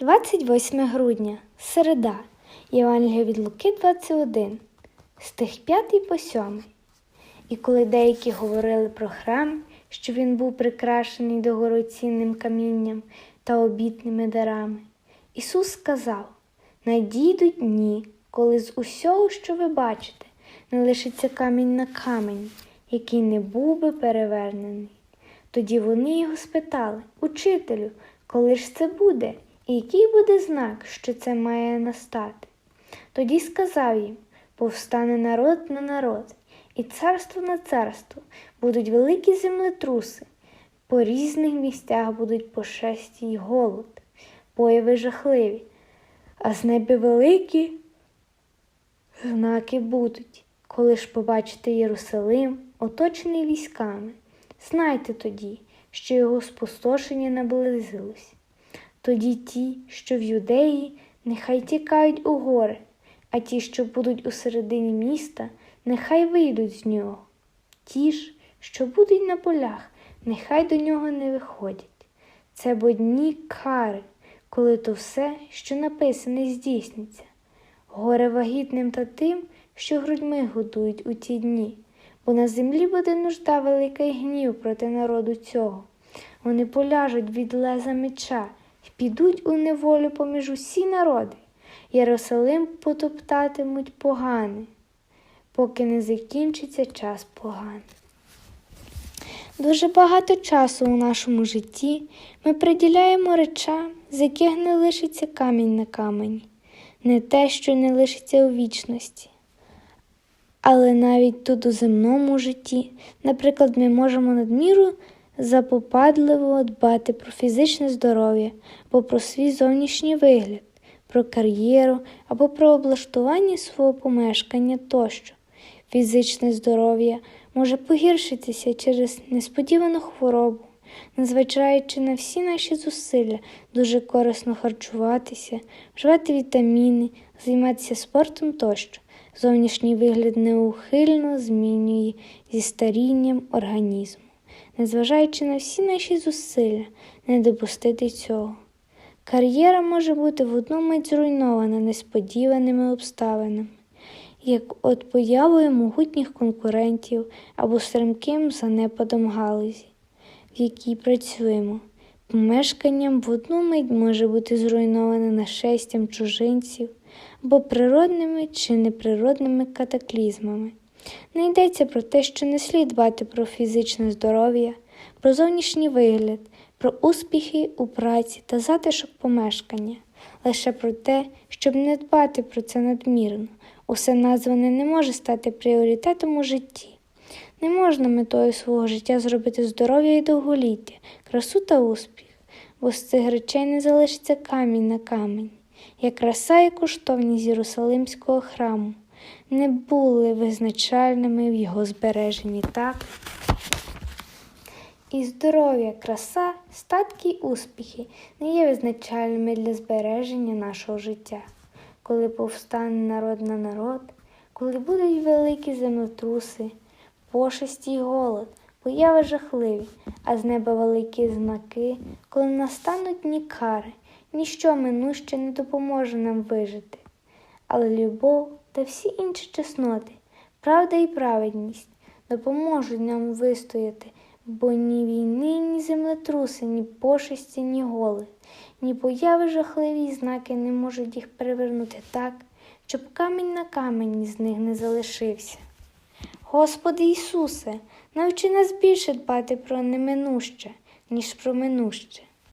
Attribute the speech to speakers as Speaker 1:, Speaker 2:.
Speaker 1: 28 грудня, середа, Євангелія від Луки 21, стих 5 по 7. І коли деякі говорили про храм, що він був прикрашений дорогоцінним камінням та обітними дарами, Ісус сказав: Надійдуть дні, коли з усього, що ви бачите, не лишиться камінь на камені, який не був би перевернений. Тоді вони його спитали, Учителю, коли ж це буде, і який буде знак, що це має настати? Тоді сказав їм повстане народ на народ, і царство на царство, будуть великі землетруси, по різних місцях будуть пошесті й голод, появи жахливі, а з неба великі знаки будуть, коли ж побачите Єрусалим, оточений військами. Знайте тоді, що його спустошення наблизилось. Тоді ті, що в юдеї, нехай тікають у гори, а ті, що будуть у середині міста, нехай вийдуть з нього. Ті ж, що будуть на полях, нехай до нього не виходять. Це бо дні кари, коли то все, що написане, здійсниться. Горе вагітним та тим, що грудьми годують у ті дні, бо на землі буде нужда велика й гнів проти народу цього. Вони поляжуть від леза меча підуть у неволю поміж усі народи. Єрусалим потоптатимуть погани, поки не закінчиться час поганий. Дуже багато часу у нашому житті ми приділяємо речам, з яких не лишиться камінь на камені, не те, що не лишиться у вічності. Але навіть тут у земному житті, наприклад, ми можемо надміру запопадливо дбати про фізичне здоров'я або про свій зовнішній вигляд, про кар'єру або про облаштування свого помешкання тощо. Фізичне здоров'я може погіршитися через несподівану хворобу, незважаючи на всі наші зусилля, дуже корисно харчуватися, вживати вітаміни, займатися спортом тощо. Зовнішній вигляд неухильно змінює зі старінням організму, незважаючи на всі наші зусилля, не допустити цього. Кар'єра може бути в одну мить зруйнована несподіваними обставинами, як от появою могутніх конкурентів або стрімким занепадом галузі, в якій працюємо. Помешканням в одну мить може бути зруйноване нашестям чужинців або природними чи неприродними катаклізмами. Не йдеться про те, що не слід дбати про фізичне здоров'я, про зовнішній вигляд, про успіхи у праці та затишок помешкання, лише про те, щоб не дбати про це надмірно. Усе назване не може стати пріоритетом у житті. Не можна метою свого життя зробити здоров'я і довголіття, красу та успіх, бо з цих речей не залишиться камінь на камінь, як краса і коштовність Єрусалимського храму не були визначальними в його збереженні так. І здоров'я, краса, статки й успіхи не є визначальними для збереження нашого життя. Коли повстане народ на народ, коли будуть великі землетруси, пошесті й голод, появи жахливі, а з неба великі знаки, коли настануть дні кари, ніщо минуще не допоможе нам вижити. Але любов та всі інші чесноти, правда і праведність допоможуть нам вистояти, бо ні війни, ні землетруси, ні пошесті, ні голод, ні появи жахливі знаки не можуть їх перевернути так, щоб камінь на камені з них не залишився. Господи Ісусе, навчи нас більше дбати про неминуще, ніж про минуще.